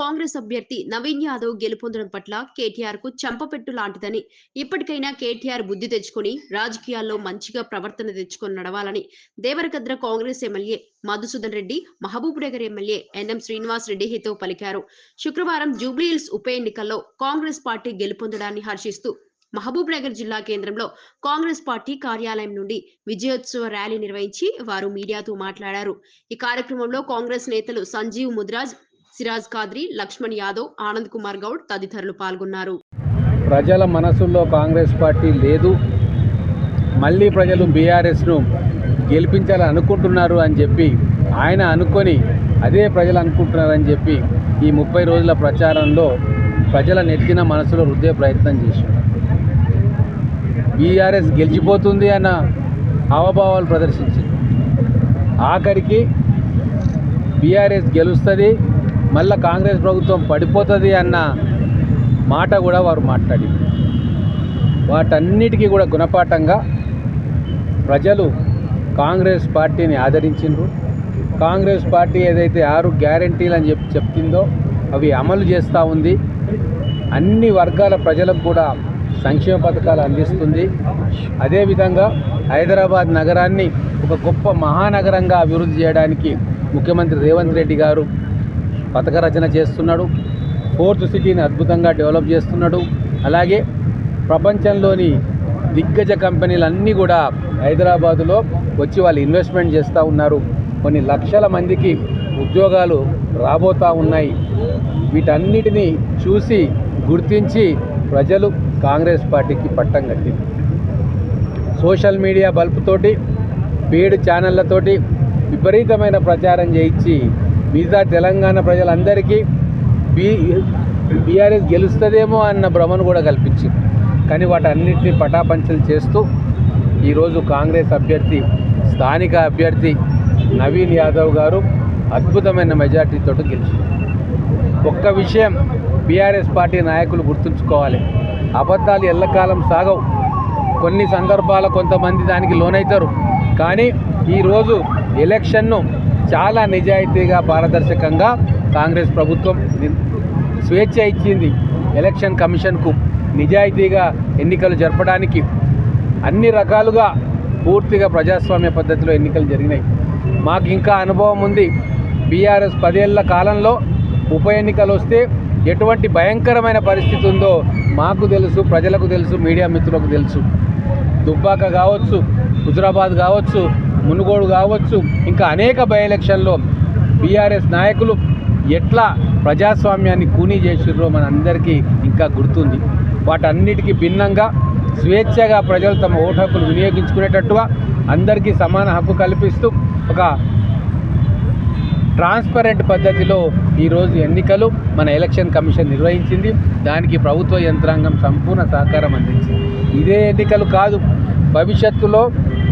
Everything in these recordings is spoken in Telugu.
కాంగ్రెస్ అభ్యర్థి నవీన్ యాదవ్ గెలుపొందడం పట్ల కేటీఆర్కు చంపపెట్టు లాంటిదని. ఇప్పటికైనా కేటీఆర్ బుద్ధి తెచ్చుకుని రాజకీయాల్లో మంచిగా ప్రవర్తన తెచ్చుకొని నడవాలని Devarakadra Congress MLA Madhusudan Reddy Mahabub Nagar MLA NM Srinivas Reddy హితవు పలికారు. శుక్రవారం జూబ్లీహిల్స్ ఉప ఎన్నికల్లో కాంగ్రెస్ పార్టీ గెలుపొందడాన్ని హర్షిస్తూ మహబూబ్ నగర్ జిల్లా కేంద్రంలో కాంగ్రెస్ పార్టీ కార్యాలయం నుండి విజయోత్సవ ర్యాలీ నిర్వహించి వారు మీడియాతో మాట్లాడారు. ఈ కార్యక్రమంలో కాంగ్రెస్ నేతలు సంజీవ్ ముద్రాజ్ సిరాజ్ ఖాద్రి లక్ష్మణ్ యాదవ్ ఆనంద్ కుమార్ గౌడ్ తదితరులు పాల్గొన్నారు. ప్రజల మనసుల్లో కాంగ్రెస్ పార్టీ లేదు. మళ్ళీ ప్రజలు బీఆర్ఎస్ను గెలిపించాలని అనుకుంటున్నారు అని చెప్పి ఆయన అనుకొని అదే ప్రజలు అనుకుంటున్నారని చెప్పి ఈ ముప్పై రోజుల ప్రచారంలో ప్రజల నెట్టిన మనసులో రుద్దే ప్రయత్నం చేశారు. బీఆర్ఎస్ గెలిచిపోతుంది అన్న హావభావాలు ప్రదర్శించింది. ఆఖరికి బీఆర్ఎస్ గెలుస్తుంది మళ్ళీ కాంగ్రెస్ ప్రభుత్వం పడిపోతుంది అన్న మాట కూడా వారు మాట్లాడి వాటన్నిటికీ కూడా గుణపాఠంగా ప్రజలు కాంగ్రెస్ పార్టీని ఆదరించిండ్రు. కాంగ్రెస్ పార్టీ ఏదైతే ఆరు గ్యారంటీలు అని చెప్పి చెప్తుందో అవి అమలు చేస్తూ ఉంది. అన్ని వర్గాల ప్రజలకు కూడా సంక్షేమ పథకాలు అందిస్తుంది. అదేవిధంగా హైదరాబాద్ నగరాన్ని ఒక గొప్ప మహానగరంగా అభివృద్ధి చేయడానికి ముఖ్యమంత్రి రేవంత్ రెడ్డి గారు పథక రచన చేస్తున్నాడు. ఫోర్త్ సిటీని అద్భుతంగా డెవలప్ చేస్తున్నాడు. అలాగే ప్రపంచంలోని దిగ్గజ కంపెనీలన్నీ కూడా హైదరాబాదులో వచ్చి వాళ్ళు ఇన్వెస్ట్మెంట్ చేస్తూ ఉన్నారు. కొన్ని లక్షల మందికి ఉద్యోగాలు రాబోతూ ఉన్నాయి. వీటన్నిటిని చూసి గుర్తించి ప్రజలు కాంగ్రెస్ పార్టీకి పట్టం కట్టింది. సోషల్ మీడియా బల్పుతోటి పేడ్ ఛానళ్ళతోటి విపరీతమైన ప్రచారం చేయించి మిగతా తెలంగాణ ప్రజలందరికీ బీ బీఆర్ఎస్ గెలుస్తుందేమో అన్న భ్రమను కూడా కల్పించింది. కానీ వాటన్నిటిని పటాపంచలు చేస్తూ ఈరోజు కాంగ్రెస్ అభ్యర్థి స్థానిక అభ్యర్థి నవీన్ యాదవ్ గారు అద్భుతమైన మెజార్టీతో గెలిచారు. ఒక్క విషయం బీఆర్ఎస్ పార్టీ నాయకులు గుర్తుంచుకోవాలి. అబద్ధాలు ఎల్లకాలం సాగవు. కొన్ని సందర్భాల కొంతమంది దానికి లోనవుతారు కానీ ఈరోజు ఎలక్షన్ను చాలా నిజాయితీగా పారదర్శకంగా కాంగ్రెస్ ప్రభుత్వం స్వేచ్ఛ ఇచ్చింది. ఎలక్షన్ కమిషన్కు నిజాయితీగా ఎన్నికలు జరపడానికి అన్ని రకాలుగా పూర్తిగా ప్రజాస్వామ్య పద్ధతిలో ఎన్నికలు జరిగినాయి. మాకు ఇంకా అనుభవం ఉంది. బీఆర్ఎస్ పదేళ్ళ కాలంలో ఉప ఎన్నికలు వస్తే ఎటువంటి భయంకరమైన పరిస్థితి ఉందో మాకు తెలుసు ప్రజలకు తెలుసు మీడియా మిత్రులకు తెలుసు. దుబ్బాక కావచ్చు హుజరాబాద్ కావచ్చు మునుగోడు కావచ్చు. ఇంకా అనేక బై ఎలక్షన్లో బీఆర్ఎస్ నాయకులు ఎట్లా ప్రజాస్వామ్యాన్ని కూనీ చేసిర్రో మన అందరికీ ఇంకా గుర్తుంది. వాటన్నిటికీ భిన్నంగా స్వేచ్ఛగా ప్రజలు తమ ఓటు హక్కులు వినియోగించుకునేటట్టుగా అందరికీ సమాన హక్కు కల్పిస్తూ ఒక ట్రాన్స్పరెంట్ పద్ధతిలో ఈరోజు ఎన్నికలు మన ఎలక్షన్ కమిషన్ నిర్వహించింది. దానికి ప్రభుత్వ యంత్రాంగం సంపూర్ణ సహకారం అందించింది. ఇదే ఎన్నికలు కాదు భవిష్యత్తులో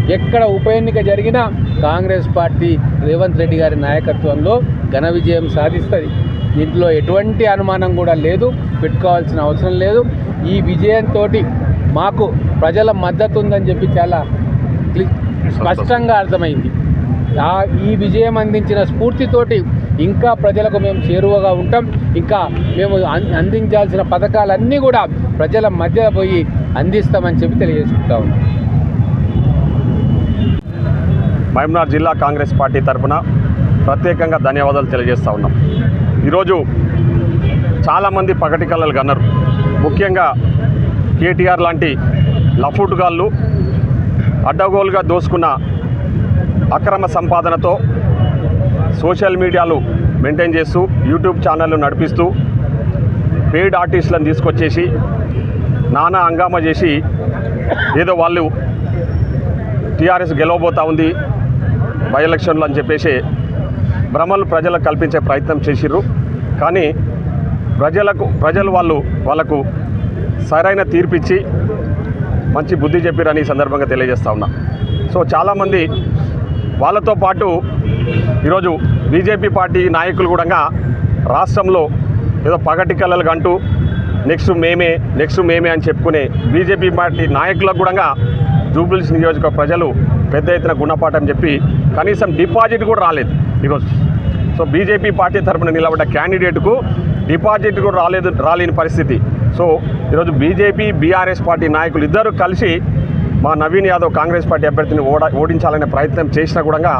ఎక్కడ ఉప ఎన్నిక జరిగినా కాంగ్రెస్ పార్టీ రేవంత్ రెడ్డి గారి నాయకత్వంలో ఘన విజయం సాధిస్తుంది. దీంట్లో ఎటువంటి అనుమానం కూడా లేదు పెట్టుకోవాల్సిన అవసరం లేదు. ఈ విజయంతో మాకు ప్రజల మద్దతు ఉందని చెప్పి చాలా స్పష్టంగా అర్థమైంది. ఆ ఈ విజయం అందించిన స్ఫూర్తితోటి ఇంకా ప్రజలకు మేము చేరువగా ఉంటాం. ఇంకా మేము అం- అందించాల్సిన పథకాలన్నీ కూడా ప్రజల మధ్య పోయి అందిస్తామని చెప్పి తెలియజేసుకుంటా ఉన్నాం. మహమ్నార్ జిల్లా కాంగ్రెస్ పార్టీ తరఫున ప్రత్యేకంగా ధన్యవాదాలు తెలియజేస్తూ ఉన్నాం. ఈరోజు చాలామంది పగటి కళ్ళలు కన్నారు ముఖ్యంగా కేటీఆర్ లాంటి లఫుటుగాళ్ళు అడ్డగోలుగా దోసుకున్న అక్రమ సంపాదనతో సోషల్ మీడియాలు మెయింటైన్ చేస్తూ యూట్యూబ్ ఛానళ్ళు నడిపిస్తూ పెయిడ్ ఆర్టిస్టులను తీసుకొచ్చేసి నానా హంగామా చేసి ఏదో వాళ్ళు టీఆర్ఎస్ గెలవబోతూ ఉంది బై ఎలక్షన్లు అని చెప్పేసి భ్రమలు ప్రజలకు కల్పించే ప్రయత్నం చేసిర్రు. కానీ ప్రజలకు ప్రజలు వాళ్ళు వాళ్ళకు సరైన తీర్పిచ్చి మంచి బుద్ధి చెప్పిరని ఈ సందర్భంగా తెలియజేస్తా ఉన్నా. సో చాలామంది వాళ్ళతో పాటు ఈరోజు బీజేపీ పార్టీ నాయకులు కూడా రాష్ట్రంలో ఏదో పగటి కళలు అంటూ నెక్స్ట్ మేమే నెక్స్ట్ మేమే అని చెప్పుకునే బీజేపీ పార్టీ నాయకులకు కూడా జూబ్లీస్ నియోజక ప్రజలు పెద్ద ఎత్తున గుణపాఠం చెప్పి కనీసం డిపాజిట్ కూడా రాలేదు. ఈరోజు సో బీజేపీ పార్టీ తరఫున నిలబడ్డ క్యాండిడేట్కు డిపాజిట్ కూడా రాలేదు రాలేని పరిస్థితి. సో ఈరోజు బీజేపీ బీఆర్ఎస్ పార్టీ నాయకులు ఇద్దరు కలిసి మా నవీన్ యాదవ్ కాంగ్రెస్ పార్టీ అభ్యర్థిని ఓడ ఓడించాలనే ప్రయత్నం చేసినా కూడా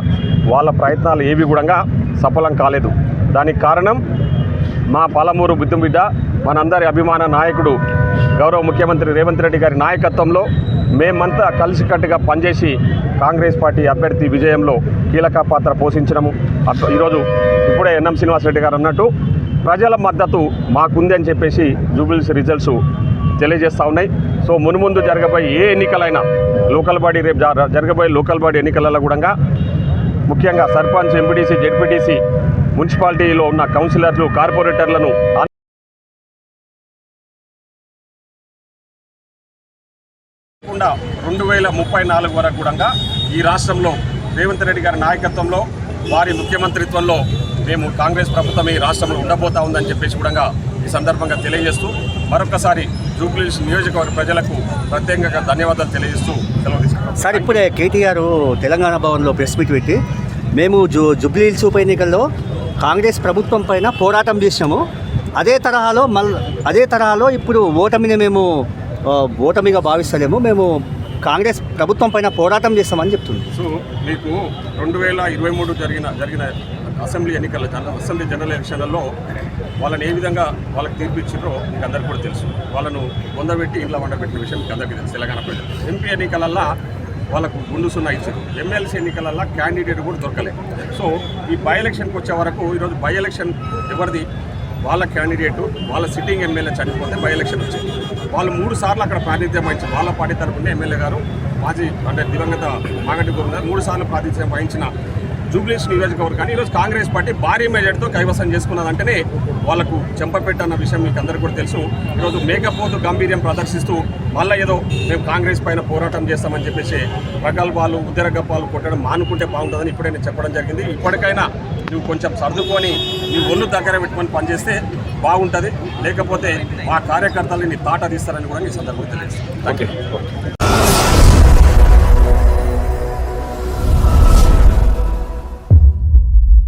వాళ్ళ ప్రయత్నాలు ఏవి కూడా సఫలం కాలేదు. దానికి కారణం మా పాలమూరు బుద్ధిబిడ్డ మనందరి అభిమాన నాయకుడు గౌరవ ముఖ్యమంత్రి రేవంత్ రెడ్డి గారి నాయకత్వంలో మేమంతా కలిసికట్టుగా పనిచేసి కాంగ్రెస్ పార్టీ అభ్యర్థి విజయంలో కీలక పాత్ర పోషించడము ఈరోజు ఇప్పుడే ఎన్ఎం శ్రీనివాసరెడ్డి గారు అన్నట్టు ప్రజల మద్దతు మాకుంది అని చెప్పేసి జూబిల్స్ రిజల్ట్స్ తెలియజేస్తూ ఉన్నాయి. సో మునుముందు జరగబోయే ఏ ఎన్నికలైనా లోకల్ బాడీ రేపు జరగబోయే లోకల్ బాడీ ఎన్నికలలో కూడా ముఖ్యంగా సర్పంచ్ ఎంపీటీసీ జెడ్పీటీసీ మున్సిపాలిటీలో ఉన్న కౌన్సిలర్లు కార్పొరేటర్లను కాకుండా రెండు వేల ముప్పై నాలుగు వరకు కూడా ఈ రాష్ట్రంలో రేవంత్ రెడ్డి గారి నాయకత్వంలో వారి ముఖ్యమంత్రిత్వంలో మేము కాంగ్రెస్ ప్రభుత్వం ఈ రాష్ట్రంలో ఉండబోతా ఉందని చెప్పేసి కూడా ఈ సందర్భంగా తెలియజేస్తూ మరొకసారి జూబ్లీస్ నియోజకవర్గ ప్రజలకు ప్రత్యేకంగా ధన్యవాదాలు తెలియజేస్తూ సెలవు సార్ ఇప్పుడే కేటీఆర్ తెలంగాణ భవన్లో ప్రెస్ మీట్ పెట్టి మేము జు జుబ్లీహిల్స్ ఉప ఎన్నికల్లో కాంగ్రెస్ ప్రభుత్వం పైన పోరాటం చేసినాము అదే తరహాలో మళ్ళీ అదే తరహాలో ఇప్పుడు ఓటమిని మేము ఓటమిగా భావిస్తలేము మేము కాంగ్రెస్ ప్రభుత్వం పైన పోరాటం చేస్తామని చెప్తుంది. సో మీకు రెండు వేల ఇరవై మూడు జరిగిన జరిగిన అసెంబ్లీ ఎన్నికల జన- అసెంబ్లీ జనరల్ ఎలక్షన్లలో వాళ్ళని ఏ విధంగా వాళ్ళకి తీర్పు ఇచ్చిండ్రో మీకు అందరికీ కూడా తెలుసు. వాళ్ళను వందబెట్టి ఇంట్లో వండబెట్టిన విషయం మీకు అందరికీ తెలుసు తెలంగాణ ప్రజలు ఎంపీ ఎన్నికలల్లో వాళ్ళకు గుండు సున్నా ఇచ్చారు. ఎమ్మెల్సీ ఎన్నికలల్లో క్యాండిడేట్ కూడా దొరకలేదు. సో ఈ బై ఎలక్షన్కి వచ్చే వరకు ఈరోజు బై ఎలక్షన్ ఎవరిది? వాళ్ళ క్యాండిడేటు వాళ్ళ సిట్టింగ్ ఎమ్మెల్యే చనిపోతే బై ఎలక్షన్ వచ్చింది వాళ్ళు మూడు సార్లు అక్కడ ప్రాతినిధ్యం వహించి వాళ్ళ పార్టీ తరఫున ఎమ్మెల్యే గారు మాజీ అంటే దివంగత మాగంటి గురు మూడు సార్లు ప్రాతినిధ్యం వహించిన జూబ్లీస్ నియోజకవర్గాన్ని ఈరోజు కాంగ్రెస్ పార్టీ భారీ మెజార్టీతో కైవసం చేసుకున్నదంటేనే వాళ్ళకు చెంపపెట్ట అన్న విషయం మీకు అందరికీ కూడా తెలుసు. ఈరోజు మేకపోతు గంభీర్యం ప్రదర్శిస్తూ మళ్ళీ ఏదో మేము కాంగ్రెస్ పైన పోరాటం చేస్తామని చెప్పేసి ప్రగల్భాలు ఉద్దరగప్పాలు కొట్టడం మానుకుంటే బాగుంటుందని ఇప్పుడే నేను చెప్పడం జరిగింది. ఇప్పటికైనా నువ్వు కొంచెం సర్దుకొని నీ ఒళ్ళు దగ్గర పెట్టుకొని పనిచేస్తే బాగుంటుంది. లేకపోతే మా కార్యకర్తలు నీ తాట తీస్తారని కూడా ఈ సందర్భంగా థ్యాంక్ యూ